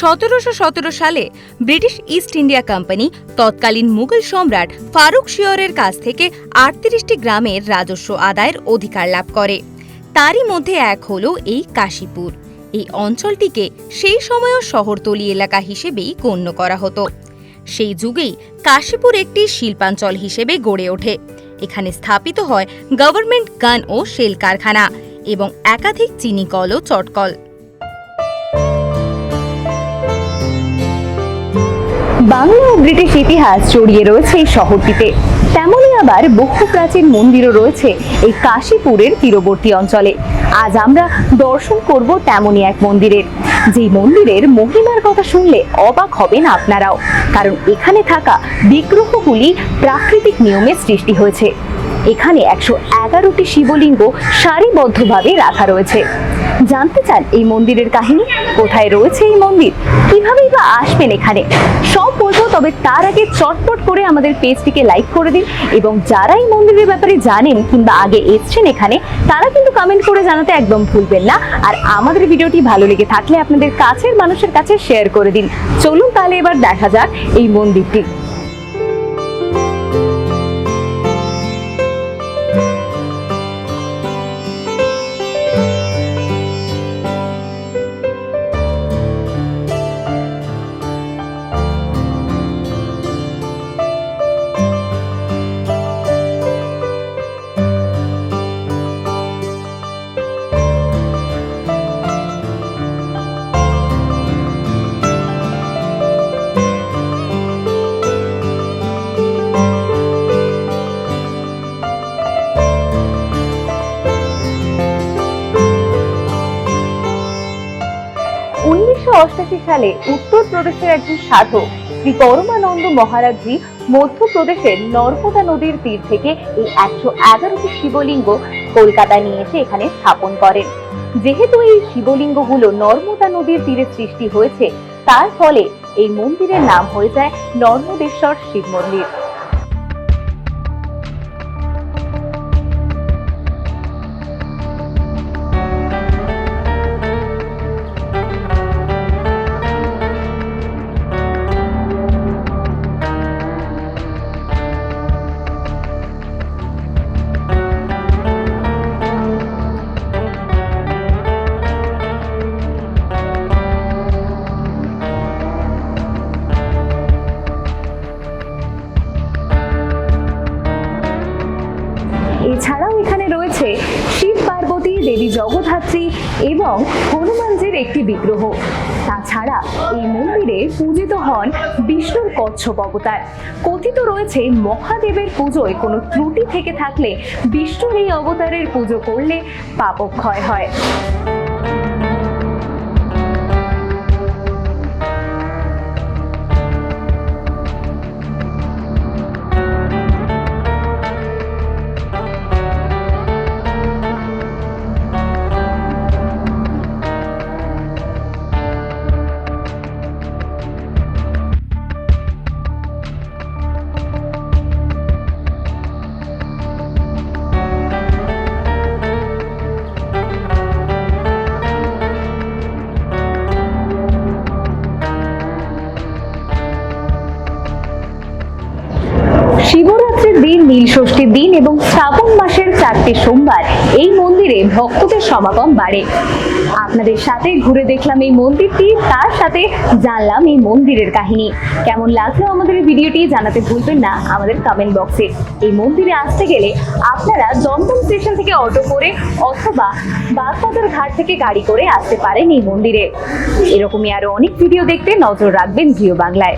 সতেরোশো সতেরো সালে ব্রিটিশ ইস্ট ইন্ডিয়া কোম্পানি, তৎকালীন মুঘল সম্রাট ফারুক শিয়রের কাছ থেকে আটত্রিশটি গ্রামের রাজস্ব আদায়ের অধিকার লাভ করে। তারই মধ্যে এক হলো এই কাশীপুর। এই অঞ্চলটিকে সেই সময়ও শহরতলি এলাকা হিসেবেই গণ্য করা হতো। সেই যুগেই কাশীপুর একটি শিল্পাঞ্চল হিসেবে গড়ে ওঠে। এখানে স্থাপিত হয় গভর্নমেন্ট গান ও শেল কারখানা এবং একাধিক চিনি কল ও চটকল। বাংলা ও ব্রিটিশ ইতিহাস জড়িয়ে রয়েছে এই শহরটিতে। তেমনই আবার বহু প্রাচীন মন্দিরও রয়েছে এই কাশীপুরের তীরবর্তী অঞ্চলে। আজ আমরা দর্শন করব তেমনই এক মন্দিরের। যেই মন্দিরের মহিমার কথা শুনলে অবাক হবেন আপনারাও। কারণ এখানে থাকা বিগ্রহগুলি প্রাকৃতিক নিয়মে সৃষ্টি হয়েছে। এখানে একশো এগারোটি শিবলিঙ্গ সারিবদ্ধভাবে রাখা রয়েছে। জানতে চান এই মন্দিরের কাহিনী? কোথায় রয়েছে এই মন্দির? কিভাবেই বা আসবেন এখানে? সব বলব, তবে তার আগে চটপট করে আমাদের পেজটিকে লাইক করে দিন এবং যারা এই মন্দিরের ব্যাপারে জানেন কিংবা আগে এসছেন এখানে, তারা কিন্তু কমেন্ট করে জানাতে একদম ভুলবেন না। আর আমাদের ভিডিওটি ভালো লেগে থাকলে আপনাদের কাছের মানুষের কাছে শেয়ার করে দিন। চলুন তাহলে এবার দেখা যাক এই মন্দিরটি। অষ্টাশি সালে উত্তরপ্রদেশের একজন সাধক, শ্রী পরমানন্দ মহারাজজি মধ্যপ্রদেশের নর্মদা নদীর তীর থেকে এই একশো এগারোটি শিবলিঙ্গ কলকাতা নিয়ে এসে এখানে স্থাপন করেন। যেহেতু এই শিবলিঙ্গগুলো নর্মদা নদীর তীরে সৃষ্টি হয়েছে, তার ফলে এই মন্দিরের নাম হয়ে যায় নর্মদেশ্বর শিব মন্দির এছাড়াও এখানে রয়েছে শিব পার্বতী, দেবী জগধাত্রী এবং হনুমানজির একটি বিগ্রহ। তাছাড়া এই মন্দিরে পূজিত হন বিষ্ণুর কচ্ছপ অবতার। কথিত রয়েছে মহাদেবের পুজোয় কোনো ত্রুটি থেকে থাকলে বিষ্ণুর এই অবতারের পুজো করলে পাপক্ষয় হয়। দিন নীল ষষ্ঠীর দিন এবং শ্রাবণ মাসের চারটে সোমবার এই মন্দিরে ভক্তদের সমাগম বাড়ে। আপনাদের সাথে ঘুরে দেখলাম এই মন্দিরটি, তার সাথে জানলাম এই মন্দিরের কাহিনী। কেমন লাগল আমাদের ভিডিওটি জানাতে ভুলবেন না আমাদের কমেন্ট বক্সে এই মন্দিরে আসতে গেলে আপনারা দমদম স্টেশন থেকে অটো করে অথবা বাগবাজার ঘাট থেকে গাড়ি করে আসতে পারেন এই মন্দিরে। এরকমই আরও অনেক ভিডিও দেখতে নজর রাখবেন জিও বাংলায়।